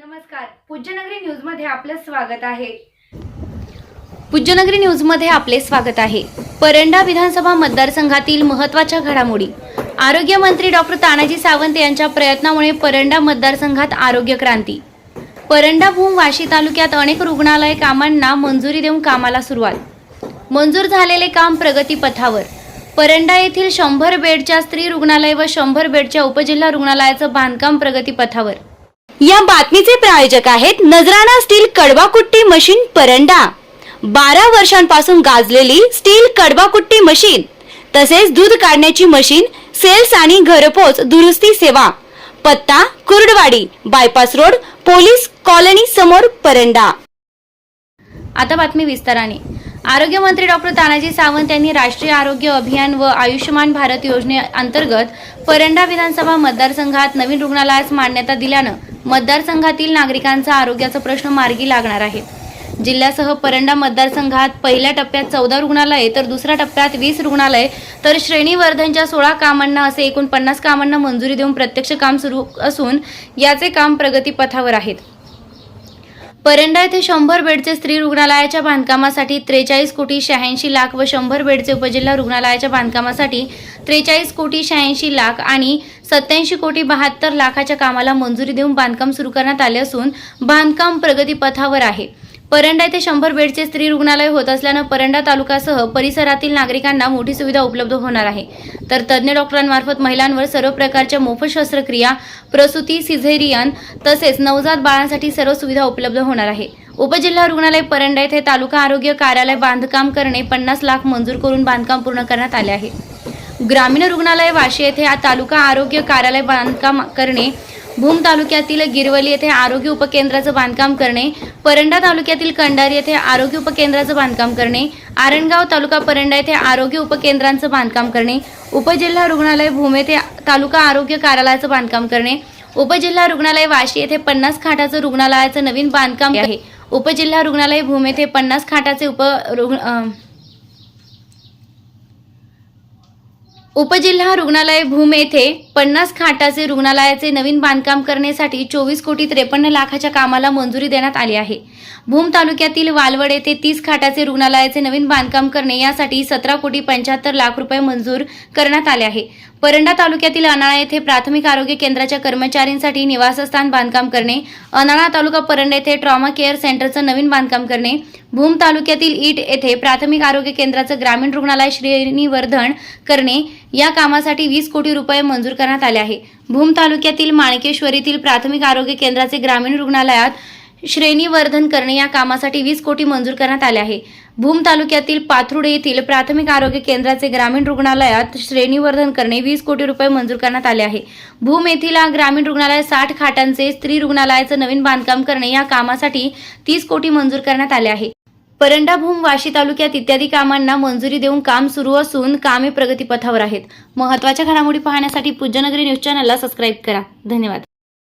नमस्कार. पूज्यनगरी न्यूजमध्ये आपलं स्वागत आहे. पूज्यनगरी न्यूजमध्ये आपले स्वागत आहे. परंडा विधानसभा मतदारसंघातील महत्त्वाच्या घडामोडी. आरोग्यमंत्री डॉक्टर तानाजी सावंत यांच्या प्रयत्नामुळे परंडा मतदारसंघात आरोग्य क्रांती. परंडा भूम वाशी तालुक्यात अनेक रुग्णालय कामांना मंजुरी देऊन कामाला सुरुवात. मंजूर झालेले काम प्रगतीपथावर परंडा येथील शंभर बेडच्या स्त्री रुग्णालय व शंभर बेडच्या उपजिल्हा रुग्णालयाचं बांधकाम प्रगतीपथावर या बातमीचे प्रायोजक आहेत नजराणा स्टील कडवाकुट्टी मशीन परंडा. बारा वर्षांपासून गाजलेली स्टील कडवाकुट्टी मशीन तसेच दूध काढण्याची मशीन सेल्स आणि घरपोच दुरुस्ती सेवा. पत्ता Kurduwadi bypass road police colony समोर परंडा. आता बातमी विस्ताराने. आरोग्यमंत्री डॉक्टर तानाजी सावंत यांनी राष्ट्रीय आरोग्य अभियान व आयुष्यमान भारत योजनेअंतर्गत परंडा विधानसभा मतदारसंघात नवीन रुग्णालयास मान्यता दिल्यानं मतदारसंघातील नागरिकांचा आरोग्याचा प्रश्न मार्गी लागणार आहे. जिल्ह्यासह परंडा मतदारसंघात पहिल्या टप्प्यात चौदा रुग्णालये तर दुसऱ्या टप्प्यात वीस रुग्णालय तर श्रेणीवर्धनच्या सोळा कामांना असे एकूण पन्नास कामांना मंजुरी देऊन प्रत्यक्ष काम सुरू असून याचे काम प्रगतीपथावर आहेत. परंडा येथे शंभर बेडचे स्त्री रुग्णालयाच्या बांधकामासाठी त्रेचाळीस कोटी शहाऐंशी लाख व शंभर बेडचे उपजिल्हा रुग्णालयाच्या बांधकामासाठी त्रेचाळीस कोटी शहाऐंशी लाख आणि सत्याऐंशी कोटी बहात्तर लाखाच्या कामाला मंजुरी देऊन बांधकाम सुरू करण्यात आले असून बांधकाम प्रगतीपथावर आहे. परंडा येथे शंभर बेडचे स्त्री रुग्णालय होत असल्यानं परंडा तालुक्यासह परिसरातील नागरिकांना मोठी सुविधा उपलब्ध होणार आहे. तर तज्ज्ञ डॉक्टरांमार्फत महिलांवर सर्व प्रकारच्या मोफत शस्त्रक्रिया प्रसूती सिझेरियन तसेच नवजात बाळांसाठी सर्व सुविधा उपलब्ध होणार आहे. उपजिल्हा रुग्णालय परंडा येथे तालुका आरोग्य कार्यालय बांधकाम करणे पन्नास लाख मंजूर करून बांधकाम पूर्ण करण्यात आले आहे. ग्रामीण रुग्णालय वाशी येथे तालुका आरोग्य कार्यालय बांधकाम करणे भूम तालुक्यातील गिरवली येथे आरोग्य उपकेंद्राचं बांधकाम करणे परंडा तालुक्यातील कंडारी येथे आरोग्य उपकेंद्राचं बांधकाम करणे आरणगाव तालुका परंडा येथे आरोग्य उपकेंद्रांचं बांधकाम करणे उपजिल्हा रुग्णालय भूम येथे तालुका आरोग्य कार्यालयाचं बांधकाम करणे उपजिल्हा रुग्णालय वाशी येथे पन्नास खाटाचं रुग्णालयाचं नवीन बांधकाम आहे उपजिल्हा रुग्णालय भूम येथे पन्नास खाटाचे उप रुग्ण उपजिल्हा रुग्णालय भूम येथे पन्नास खाटाचे रुग्णालयाचे नवीन बांधकाम करण्यासाठी चोवीस कोटी त्रेपन्न लाखाच्या कामाला मंजुरी देण्यात आली आहे. भूम तालुक्यातील वालवड येथे तीस खाटाचे रुग्णालयाचे नवीन बांधकाम करणे यासाठी सतरा कोटी पंच्याहत्तर लाख रुपये मंजूर करण्यात आले आहे. परंडा तालुक्यातील अनाळा येथे प्राथमिक आरोग्य केंद्राच्या कर्मचाऱ्यांसाठी निवासस्थान बांधकाम करणे अनाळा तालुका परंडा येथे ट्रॉमा केअर सेंटरचं नवीन बांधकाम करणे भूम तालुक्यातील ईट येथे प्राथमिक आरोग्य केंद्राचं ग्रामीण रुग्णालय श्रेणीवर्धन करणे या कामासाठी वीस कोटी रुपये मंजूर करण्यात आले आहे. भूम तालुक्यातील माणकेश्वरीतील प्राथमिक आरोग्य केंद्राचे ग्रामीण रुग्णालयात श्रेणीवर्धन करणे या कामासाठी वीस कोटी मंजूर करण्यात आले आहे. भूम तालुक्यातील पाथरुडे येथील प्राथमिक आरोग्य केंद्राचे ग्रामीण रुग्णालयात श्रेणीवर्धन करणे वीस कोटी रुपये मंजूर करण्यात आले आहे. भूम येथील ग्रामीण रुग्णालय साठ खाटांचे स्त्री रुग्णालयाचं नवीन बांधकाम करणे या कामासाठी तीस कोटी मंजूर करण्यात आले आहे. परंडा भूम वाशी तालुक्यात इत्यादी कामांना मंजुरी देऊन काम सुरू असून कामे प्रगतीपथावर आहेत. महत्त्वाच्या घडामोडी पाहण्यासाठी पूज्यनगरी न्यूज चॅनलला सबस्क्राईब करा. धन्यवाद.